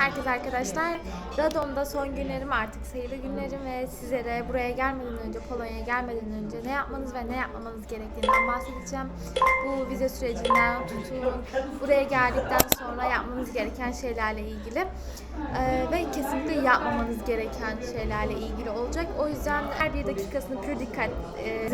herkese arkadaşlar. Radom'da son günlerim artık sayılı günlerim ve sizlere buraya gelmeden önce, Polonya'ya gelmeden önce ne yapmanız ve ne yapmamanız gerektiğinden bahsedeceğim. Bu vize sürecinden tutun, buraya geldikten sonra yapmanız gereken şeylerle ilgili Ee, ve kesinlikle yapmamanız gereken şeylerle ilgili olacak. O yüzden her bir dakikasını pür dikkat e,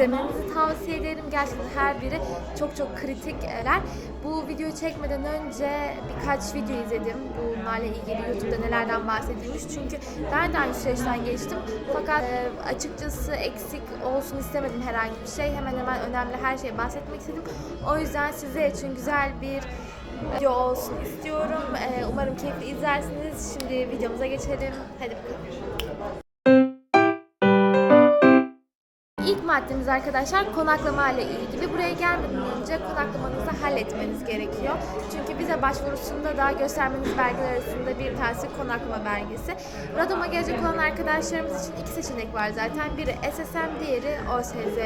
tavsiye ederim. Gerçekten her biri çok çok kritikler. Bu videoyu çekmeden önce birkaç video izledim. Bunlarla ilgili YouTube'da nelerden bahsedilmiş. Çünkü ben de aynı süreçten geçtim. Fakat e, açıkçası eksik olsun istemedim herhangi bir şey. Hemen hemen önemli her şeyi bahsetmek istedim. O yüzden sizler için güzel bir video olsun istiyorum. E, umarım keyifli izlersiniz. Şimdi videomuza geçelim. Hadi bakalım. Maddemiz arkadaşlar konaklama ile ilgili. Buraya gelmeden önce konaklamanızı halletmeniz gerekiyor. Çünkü vize başvurusunda da göstermeniz belgeler arasında bir tanesi konaklama belgesi. Radom'a gelecek olan arkadaşlarımız için iki seçenek var zaten. Biri SSM, diğeri OSZ.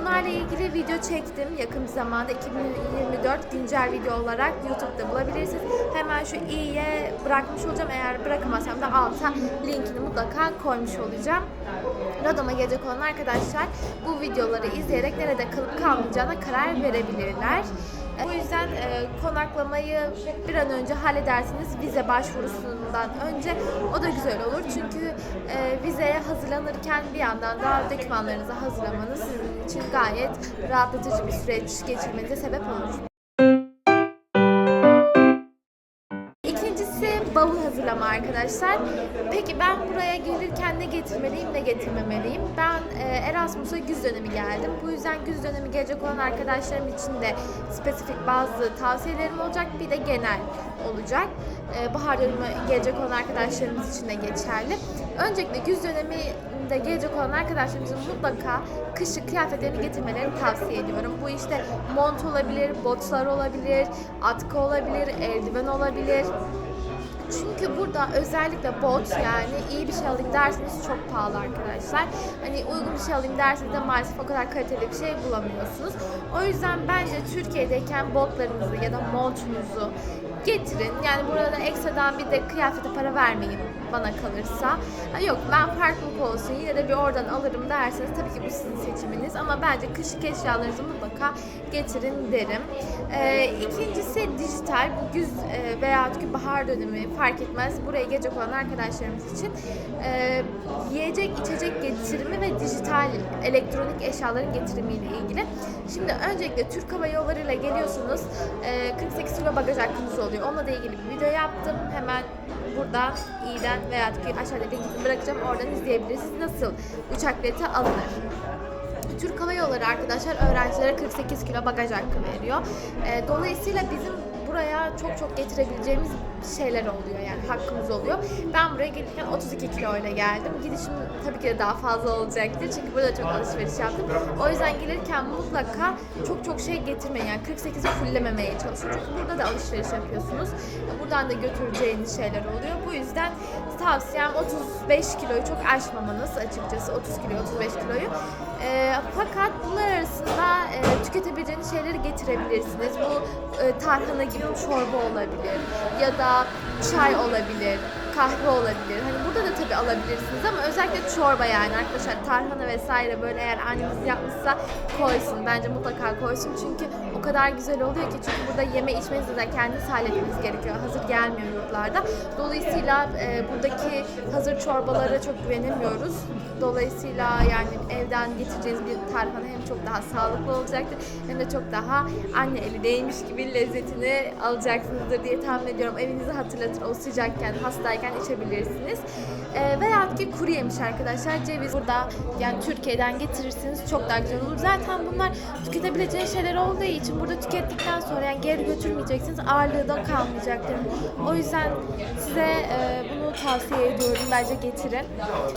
Bunlarla ilgili video çektim yakın bir zamanda 2024 güncel video olarak YouTube'da bulabilirsiniz. Hemen şu i'ye bırakmış olacağım. Eğer bırakamazsam da alta linkini mutlaka koymuş olacağım. Radom'a gelecek olan arkadaşlar bu videoları izleyerek nerede kalıp kalmayacağına karar verebilirler. E, O yüzden e, konaklamayı bir an önce halledersiniz vize başvurusundan önce. O da güzel olur çünkü e, vizeye hazırlanırken bir yandan da dokümanlarınızı hazırlamanız sizin için gayet rahatlatıcı bir süreç geçirmenize sebep olur. Bavul hazırlama arkadaşlar. Peki ben buraya gelirken ne getirmeliyim ne getirmemeliyim? Ben e, Erasmus'a güz dönemi geldim. Bu yüzden güz dönemi gelecek olan arkadaşlarım için de spesifik bazı tavsiyelerim olacak. Bir de genel olacak. E, bahar dönemi gelecek olan arkadaşlarımız için de geçerli. Öncelikle güz döneminde gelecek olan arkadaşlarımızın mutlaka kışlık kıyafetlerini getirmelerini tavsiye ediyorum. Bu işte mont olabilir, botlar olabilir, atkı olabilir, eldiven olabilir. Çünkü burada özellikle bot yani iyi bir şey alayım derseniz çok pahalı arkadaşlar. Hani uygun bir şey alayım derseniz de maalesef o kadar kaliteli bir şey bulamıyorsunuz. O yüzden bence Türkiye'deyken botlarınızı ya da montunuzu getirin. Yani burada ekstradan bir de kıyafete para vermeyin bana kalırsa. Yok ben farklılık olsun yine de bir oradan alırım derseniz tabii ki bu sizin seçiminiz ama bence kışlık eşyalarınızı mutlaka getirin derim. Ee, ikincisi dijital. Bu güz e, veya bahar dönemi fark etmez. Buraya gelecek olan arkadaşlarımız için e, yiyecek içecek getirimi ve dijital elektronik eşyaların getirimiyle ilgili. Şimdi öncelikle Türk Hava Yolları ile geliyorsunuz. E, 48 kilo bagaj hakkınız oluyor. Onunla da ilgili bir video yaptım. Hemen burada i'den veya ki aşağıda linkini bırakacağım. Oradan izleyebilirsiniz. Nasıl uçak bileti alınır. Türk Hava Yolları arkadaşlar öğrencilere 48 kilo bagaj hakkı veriyor. E, dolayısıyla bizim buraya çok çok getirebileceğimiz şeyler oluyor yani hakkımız oluyor. Ben buraya gelirken 32 kilo ile geldim. Gidişim tabii ki de daha fazla olacaktır çünkü burada çok alışveriş yaptım. O yüzden gelirken mutlaka çok çok şey getirmeyin yani 48'i fullememeye çalışın. Çünkü burada da alışveriş yapıyorsunuz. Buradan da götüreceğiniz şeyler oluyor. Bu yüzden tavsiyem 35 kiloyu çok aşmamanız açıkçası 30 kilo 35 kiloyu. E, fakat bunlar arasında e, tüketebileceğiniz şeyleri getirebilirsiniz. Bu e, tarhana gibi çorba olabilir ya da çay olabilir, kahve olabilir. Hani burada da tabii alabilirsiniz ama özellikle çorba yani arkadaşlar tarhana vesaire böyle eğer anneniz yapmışsa koysun. Bence mutlaka koysun çünkü o kadar güzel oluyor ki çünkü burada yeme içmenizi de kendiniz halletmeniz gerekiyor. Hazır gelmiyor yurtlarda. Dolayısıyla e, buradaki hazır çorbalara çok güvenemiyoruz. Dolayısıyla yani evden getireceğiniz bir tarhana hem çok daha sağlıklı olacaktır hem de çok daha anne eli değmiş gibi lezzetini alacaksınızdır diye tahmin ediyorum. Evinizi hatırlatır o sıcakken, hastayken içebilirsiniz. E, veyahut ki kuru yemiş arkadaşlar. Ceviz burada yani Türkiye'den getirirsiniz çok daha güzel olur. Zaten bunlar tüketebileceğiniz şeyler olduğu için burada tükettikten sonra yani geri götürmeyeceksiniz. Ağırlığı da kalmayacaktır. O yüzden size e, bunu tavsiye ediyorum. Bence getirin.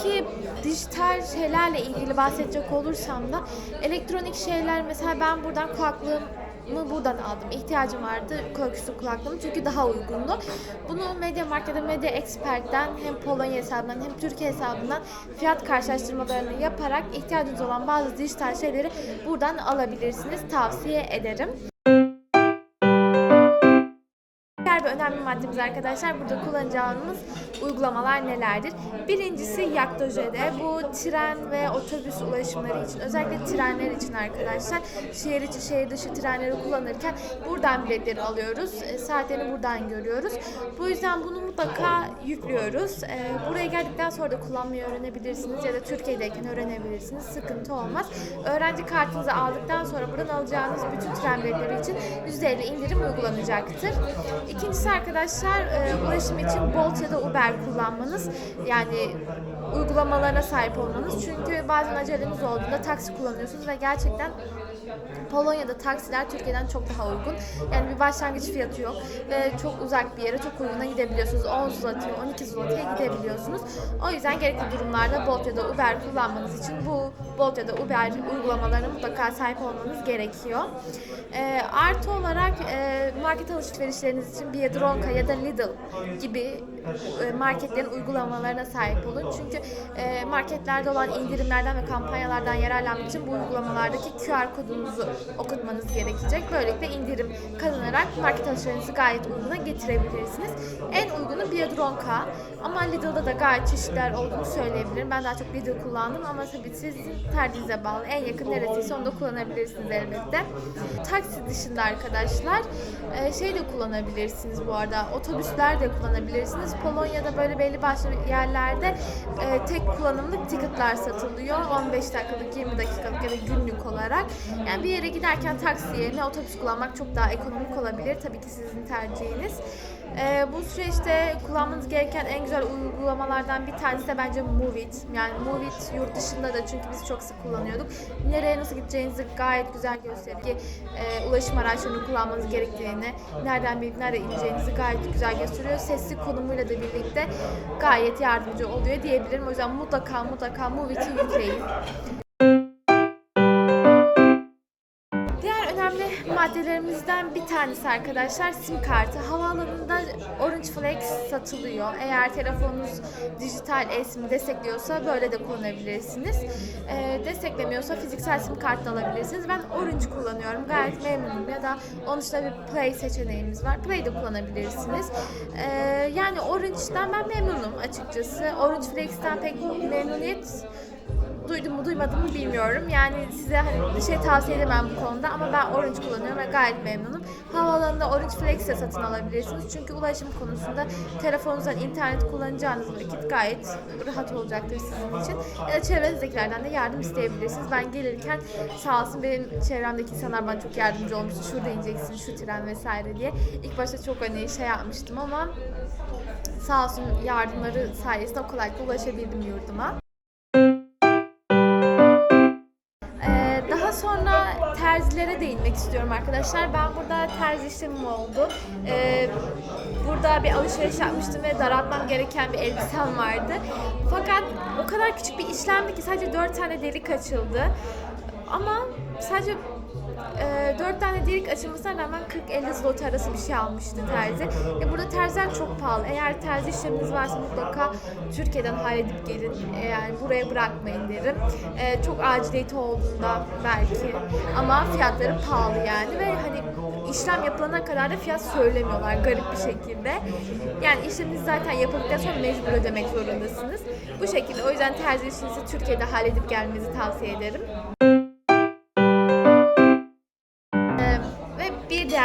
Ki dijital şeylerle ilgili bahsedecek olursam da elektronik şeyler mesela ben buradan kulaklığım mı buradan aldım. İhtiyacım vardı korkusu kulaklığım çünkü daha uygundu. Bunu Media Markt'ta Media Expert'ten hem Polonya hesabından hem Türkiye hesabından fiyat karşılaştırmalarını yaparak ihtiyacınız olan bazı dijital şeyleri buradan alabilirsiniz. Tavsiye ederim. Önemli maddemiz arkadaşlar. Burada kullanacağımız uygulamalar nelerdir? Birincisi Yakdoje'de. Bu tren ve otobüs ulaşımları için özellikle trenler için arkadaşlar şehir içi şehir dışı trenleri kullanırken buradan biletleri alıyoruz. E, saatlerini buradan görüyoruz. Bu yüzden bunu mutlaka yüklüyoruz. E, buraya geldikten sonra da kullanmayı öğrenebilirsiniz ya da Türkiye'deyken öğrenebilirsiniz. Sıkıntı olmaz. Öğrenci kartınızı aldıktan sonra buradan alacağınız bütün tren biletleri için %50 indirim uygulanacaktır. İkincisi arkadaşlar e, ulaşım için Bolt ya da Uber kullanmanız. Yani uygulamalarına sahip olmanız. Çünkü bazen aceleniz olduğunda taksi kullanıyorsunuz ve gerçekten Polonya'da taksiler Türkiye'den çok daha uygun. Yani bir başlangıç fiyatı yok ve çok uzak bir yere çok uyguna gidebiliyorsunuz. 10 zloty, 12 zloty'ye gidebiliyorsunuz. O yüzden gerekli durumlarda Bolt ya da Uber kullanmanız için bu Bolt ya da Uber uygulamalarına mutlaka sahip olmanız gerekiyor. Ee, artı olarak e, market alışverişleriniz için Biedronka ya da Lidl gibi e, marketlerin uygulamalarına sahip olun. Çünkü e, marketlerde olan indirimlerden ve kampanyalardan yararlanmak için bu uygulamalardaki QR kodunuzu okutmanız gerekecek. Böylelikle indirim kazanarak market alışverişinizi gayet uyguna getirebilirsiniz. En uygunu Biedronka ama Lidl'da da gayet çeşitler olduğunu söyleyebilirim. Ben daha çok Lidl kullandım ama tabii sizin tercihinize bağlı. En yakın neresiyse onu da kullanabilirsiniz elbette. Taksi dışında arkadaşlar e, şey de kullanabilirsiniz bu arada. Otobüsler de kullanabilirsiniz. Polonya'da böyle belli başlı yerlerde e, tek kullanımlık ticketlar satılıyor. 15 dakikalık, 20 dakikalık ya da günlük olarak. Yani bir yere giderken taksi yerine otobüs kullanmak çok daha ekonomik olabilir. Tabii ki sizin tercihiniz. Ee, bu süreçte kullanmanız gereken en güzel uygulamalardan bir tanesi de bence Movit. Yani Movit yurt dışında da çünkü biz çok sık kullanıyorduk. Nereye nasıl gideceğinizi gayet güzel gösteriyor. Ki, e, ulaşım araçlarını kullanmanız gerektiğini, nereden bilip nereye ineceğinizi gayet güzel gösteriyor. Sesli konumuyla da birlikte gayet yardımcı oluyor diyebilirim. O yüzden mutlaka mutlaka Movit'i yükleyin. Maddelerimizden bir tanesi arkadaşlar sim kartı. Havaalanında Orange Flex satılıyor. Eğer telefonunuz dijital eSIM destekliyorsa böyle de kullanabilirsiniz. Ee, desteklemiyorsa fiziksel sim kartı alabilirsiniz. Ben Orange kullanıyorum. Gayet memnunum. Ya da onun dışında bir Play seçeneğimiz var. Play de kullanabilirsiniz. Ee, yani Orange'dan ben memnunum açıkçası. Orange Flex'ten pek memnuniyet duydum mu duymadım mı bilmiyorum. Yani size hani bir şey tavsiye edemem bu konuda ama ben Orange kullanıyorum ve gayet memnunum. Havaalanında Orange Flex de satın alabilirsiniz. Çünkü ulaşım konusunda telefonunuzdan internet kullanacağınız vakit gayet rahat olacaktır sizin için. Ya da çevrenizdekilerden de yardım isteyebilirsiniz. Ben gelirken sağ olsun benim çevremdeki insanlar bana çok yardımcı olmuştu. Şurada ineceksin, şu tren vesaire diye. İlk başta çok hani şey yapmıştım ama sağ olsun yardımları sayesinde kolaylıkla ulaşabildim yurduma. Terzilere değinmek istiyorum arkadaşlar. Ben burada terzi işlemim oldu. Ee, burada bir alışveriş yapmıştım ve daraltmam gereken bir elbisem vardı. Fakat o kadar küçük bir işlemdi ki sadece 4 tane delik açıldı. Ama sadece e, 4 tane delik açılmasına rağmen 40-50 zloty arası bir şey almıştı terzi. E, burada terziler çok pahalı. Eğer terzi işleminiz varsa mutlaka Türkiye'den halledip gelin. E, yani buraya bırakmayın derim. E, çok aciliyeti olduğunda belki. Ama fiyatları pahalı yani ve hani işlem yapılana kadar da fiyat söylemiyorlar garip bir şekilde. Yani işleminiz zaten yapıldıktan sonra mecbur ödemek zorundasınız. Bu şekilde o yüzden terzi işinizi Türkiye'de halledip gelmenizi tavsiye ederim.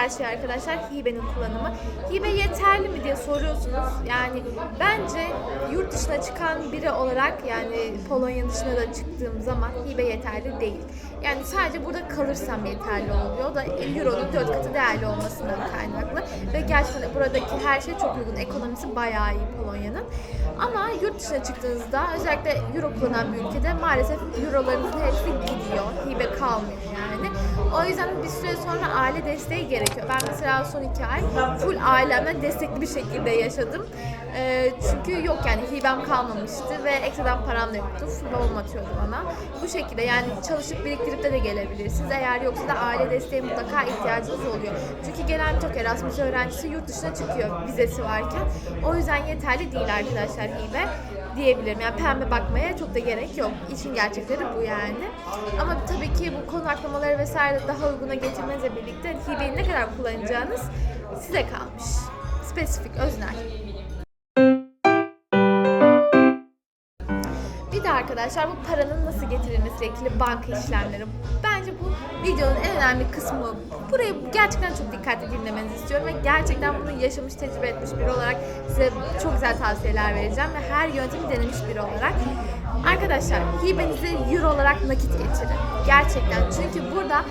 Diğer şey arkadaşlar hibenin kullanımı. Hibe yeterli mi diye soruyorsunuz. Yani bence yurt dışına çıkan biri olarak yani Polonya dışına da çıktığım zaman hibe yeterli değil. Yani sadece burada kalırsam yeterli oluyor. O da Euro'nun 4 katı değerli olmasından kaynaklı. Ve gerçekten buradaki her şey çok uygun. Ekonomisi bayağı iyi Polonya'nın. Ama yurt dışına çıktığınızda özellikle Euro kullanan bir ülkede maalesef Eurolarınızın hepsi gidiyor. Hibe kalmıyor. O yüzden bir süre sonra aile desteği gerekiyor. Ben mesela son iki ay full ailemden destekli bir şekilde yaşadım. Ee, çünkü yok yani hibem kalmamıştı ve ekstradan param da yoktu. Full babam atıyordu bana. Bu şekilde yani çalışıp biriktirip de, de gelebilirsiniz. Eğer yoksa da aile desteği mutlaka ihtiyacınız oluyor. Çünkü gelen birçok Erasmus öğrencisi yurt dışına çıkıyor vizesi varken. O yüzden yeterli değil arkadaşlar hibe diyebilirim. Yani pembe bakmaya çok da gerek yok. İşin gerçekleri bu yani. Ama tabii ki bu konaklamaları vesaire daha uyguna getirmenizle birlikte hibeyi ne kadar kullanacağınız size kalmış. spesifik, öznel. Arkadaşlar bu paranın nasıl getirilmesiyle ilgili banka işlemleri. Bence bu videonun en önemli kısmı. Burayı gerçekten çok dikkatli dinlemenizi istiyorum ve gerçekten bunu yaşamış, tecrübe etmiş biri olarak size çok güzel tavsiyeler vereceğim ve her yöntemi denemiş biri olarak. Arkadaşlar hibenizi euro olarak nakit getirin. Gerçekten. Çünkü burada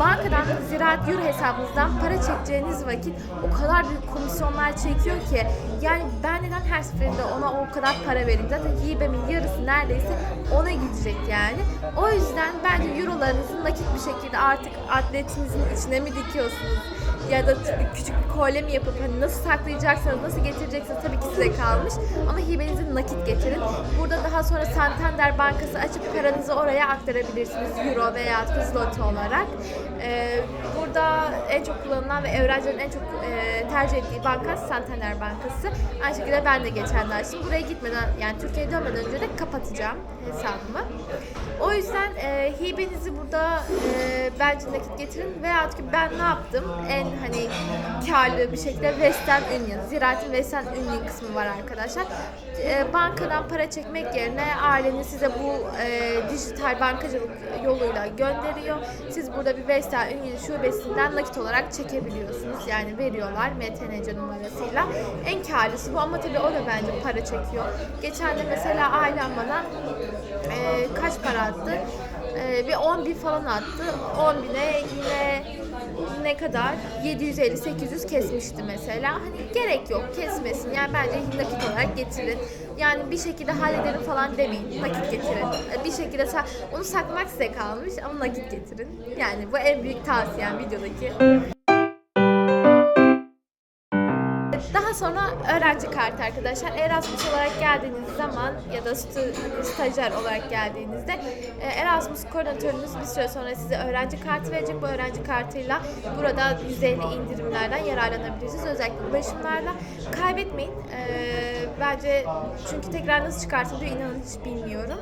bankadan ziraat euro hesabınızdan para çekeceğiniz vakit o kadar büyük komisyonlar çekiyor ki yani ben neden her seferinde ona o kadar para vereyim? Zaten hibemin yarısı neredeyse ona gidecek yani. O yüzden bence eurolarınızı nakit bir şekilde artık atletinizin içine mi dikiyorsunuz? Ya da küçük bir kolye mi yapıp hani nasıl saklayacaksanız, nasıl getireceksiniz tabii ki size kalmış. Ama hibenizi nakit getirin. Burada daha sonra Santander Bankası açıp paranızı oraya aktarabilirsiniz. Euro veya zloty olarak. Ee, burada en çok kullanılan ve öğrencilerin en çok e, tercih ettiği banka Santander Bankası. Aynı şekilde ben de geçen de açtım. Buraya gitmeden yani Türkiye'ye dönmeden önce de kapatacağım hesabımı. O yüzden e, hibenizi burada e, bence nakit getirin veyahut ki ben ne yaptım? En hani karlı bir şekilde Western Union, Ziraat'in Western Union kısmı var arkadaşlar. E, bankadan para çekmek yerine aileniz size bu e, dijital bankacılık yoluyla gönderiyor. Siz burada bir Western Union şubesinden nakit olarak çekebiliyorsunuz. Yani veriyorlar MTNC numarasıyla. En karlısı bu ama tabii o da bence para çekiyor. Geçen de mesela ailem bana e, kaç para attı? E, bir 10 bin falan attı. 10 bine yine ne kadar? 750-800 kesmişti mesela. Hani gerek yok kesmesin. Yani bence nakit olarak getirin. Yani bir şekilde hallederim falan demeyin. Nakit getirin. E, Bir şekilde sa- onu saklamak size kalmış ama nakit getirin. Yani bu en büyük tavsiyem videodaki. Sonra öğrenci kartı arkadaşlar. Erasmus olarak geldiğiniz zaman ya da stajyer olarak geldiğinizde e, Erasmus koordinatörünüz bir süre sonra size öğrenci kartı verecek. Bu öğrenci kartıyla burada %50 indirimlerden yararlanabilirsiniz. Özellikle ulaşımlarla. Kaybetmeyin. E, bence çünkü tekrar nasıl çıkartılıyor inanın hiç bilmiyorum.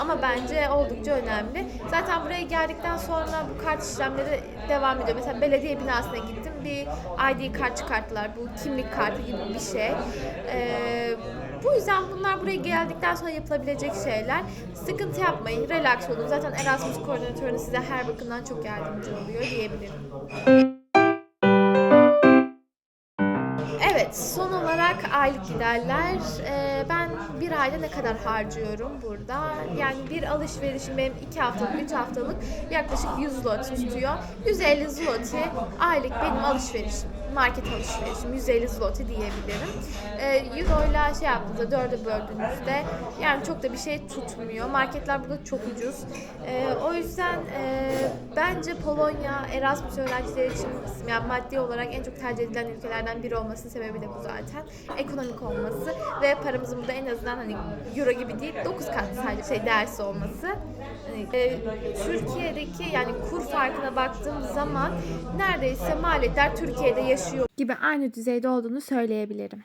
Ama bence oldukça önemli. Zaten buraya geldikten sonra bu kart işlemleri devam ediyor. Mesela belediye binasına gittim. Bir ID kart çıkarttılar. Bu kimlik kartı gibi bir şey. Ee, bu yüzden bunlar buraya geldikten sonra yapılabilecek şeyler. Sıkıntı yapmayın, relax olun. Zaten Erasmus koordinatörü size her bakımdan çok yardımcı oluyor diyebilirim. Aylık giderler. Ee, ben bir ayda ne kadar harcıyorum burada? Yani bir alışverişim benim 2 haftalık, 3 haftalık yaklaşık 100 zloty tutuyor. 150 zloty aylık benim alışverişim. Market alışverişim 150 zloty diyebilirim. Ee, Euro ile şey yaptığınızda, dörde böldüğünüzde yani çok da bir şey tutmuyor. Marketler burada çok ucuz. Ee, o yüzden e, bence Polonya Erasmus öğrencileri için yani maddi olarak en çok tercih edilen ülkelerden biri olmasının sebebi de bu zaten. Ekonomik olması ve paramızın burada en azından hani euro gibi değil 9 kat sadece şey dersi olması. E, Türkiye'deki yani kur farkına baktığım zaman neredeyse maliyetler Türkiye'de yaşıyor gibi aynı düzeyde olduğunu söyleyebilirim.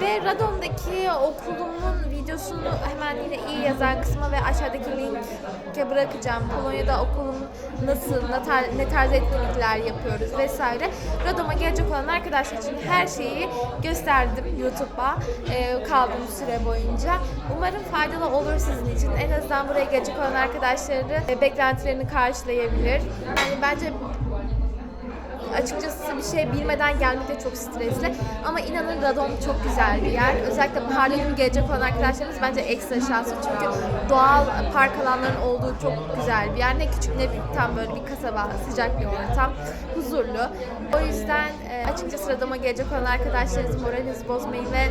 Ve Radom'daki okulumun videosunu hemen yine iyi yazan kısma ve aşağıdaki linke bırakacağım. Polonya'da okulun nasıl, ne tarz etkinlikler yapıyoruz vesaire. Radom'a gelecek olan arkadaşlar için her şeyi gösterdim YouTube'a e, kaldığım süre boyunca. Umarım faydalı olur sizin için. En azından buraya gelecek olan arkadaşları e, beklentilerini karşılayabilir. Yani bence açıkçası bir şey bilmeden gelmek de çok stresli. Ama inanın Radom çok güzel bir yer. Özellikle baharda gün gelecek olan arkadaşlarımız bence ekstra şanslı. Çünkü doğal park alanlarının olduğu çok güzel bir yer. Ne küçük ne büyük. Tam böyle bir kasaba, sıcak bir ortam. Huzurlu. O yüzden e, açıkçası Radom'a gelecek olan arkadaşlarınızın moralinizi bozmayın ve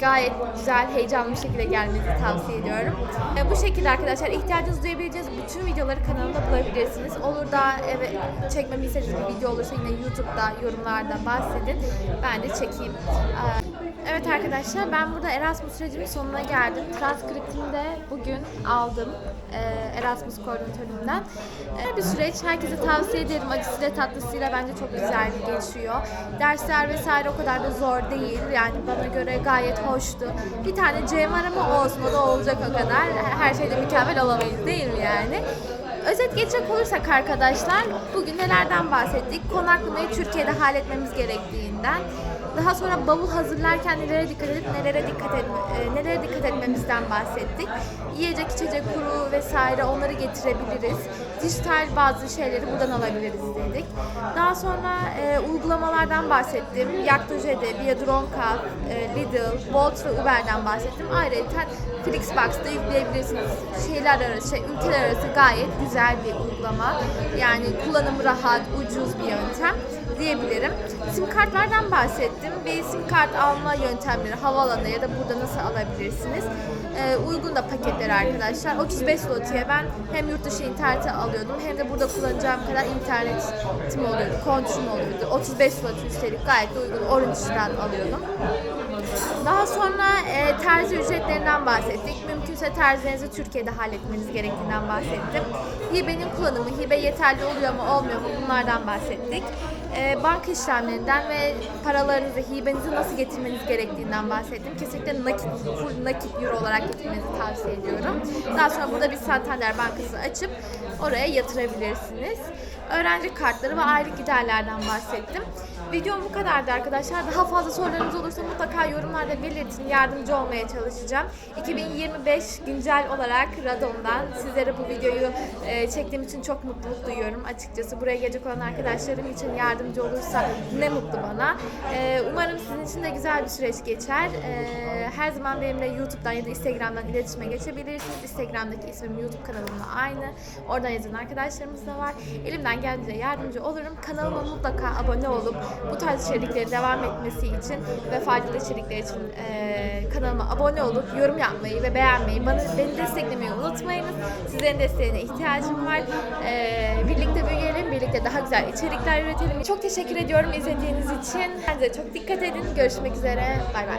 gayet güzel, heyecanlı bir şekilde gelmenizi tavsiye ediyorum. E, bu şekilde arkadaşlar ihtiyacınız duyabileceğiz bütün videoları kanalımda bulabilirsiniz. Olur da evet, çekmemi istediğiniz bir video olursa yine YouTube'da yorumlarda bahsedin. Ben de çekeyim. E, Evet arkadaşlar ben burada Erasmus sürecimin sonuna geldim. Transkriptimi de bugün aldım e, Erasmus koordinatörümden. E, bir süreç herkese tavsiye ederim. Acısıyla tatlısıyla bence çok güzel geçiyor. Dersler vesaire o kadar da zor değil. Yani bana göre gayet hoştu. Bir tane C var ama olsun o da olacak o kadar. Her şeyde mükemmel olamayız değil mi yani? Özet geçecek olursak arkadaşlar bugün nelerden bahsettik? Konaklamayı Türkiye'de halletmemiz gerektiğinden, Daha sonra bavul hazırlarken nelere dikkat edip nelere dikkat et, e, nelere dikkat etmemizden bahsettik. Yiyecek, içecek, kuru vesaire onları getirebiliriz. Dijital bazı şeyleri buradan alabiliriz dedik. Daha sonra e, uygulamalardan bahsettim. Yaktojede, Biadronka, e, Lidl, Bolt ve Uber'den bahsettim. Ayrıca Flixbox'ta yükleyebilirsiniz. Şeyler arası, şey, ülkeler arası gayet güzel bir uygulama. Yani kullanımı rahat, ucuz bir yöntem diyebilirim. Sim kartlardan bahsettim. Bir sim kart alma yöntemleri havaalanında ya da burada nasıl alabilirsiniz? Ee, uygun da paketleri arkadaşlar. 35 zloty'ye ben hem yurt dışı internete alıyordum hem de burada kullanacağım kadar internetim oluyordu, kontrum oluyordu. 35 zloty üstelik gayet de uygun. Orange'dan alıyordum. Daha sonra e, terzi ücretlerinden bahsettik. Mümkünse terzilerinizi Türkiye'de halletmeniz gerektiğinden bahsettim. Hibenin kullanımı, hibe yeterli oluyor mu olmuyor mu bunlardan bahsettik. E, banka işlemlerinden ve paralarınızı, hibenizi nasıl getirmeniz gerektiğinden bahsettim. Kesinlikle nakit, full nakit euro olarak getirmenizi tavsiye ediyorum. Daha sonra burada bir Santander Bankası açıp oraya yatırabilirsiniz. Öğrenci kartları ve aylık giderlerden bahsettim. Videom bu kadardı arkadaşlar. Daha fazla sorularınız olursa mutlaka yorumlarda belirtin. Yardımcı olmaya çalışacağım. 2025 güncel olarak Radon'dan sizlere bu videoyu e, çektiğim için çok mutluluk duyuyorum. Açıkçası buraya gelecek olan arkadaşlarım için yardımcı olursa ne mutlu bana. E, umarım sizin için de güzel bir süreç geçer. E, her zaman benimle YouTube'dan ya da Instagram'dan iletişime geçebilirsiniz. Instagram'daki ismim YouTube kanalımla aynı. Oradan yazan arkadaşlarımız da var. Elimden geldiğince yardımcı olurum. Kanalıma mutlaka abone olup bu tarz içerikleri devam etmesi için ve faydalı içerikler için eee, kanalıma abone olup yorum yapmayı ve beğenmeyi, bana beni desteklemeyi unutmayınız. Sizlerin desteğine ihtiyacım var. Eee, birlikte büyüyelim, birlikte daha güzel içerikler üretelim. Çok teşekkür ediyorum izlediğiniz için. Kendinize çok dikkat edin. Görüşmek üzere. Bay bay.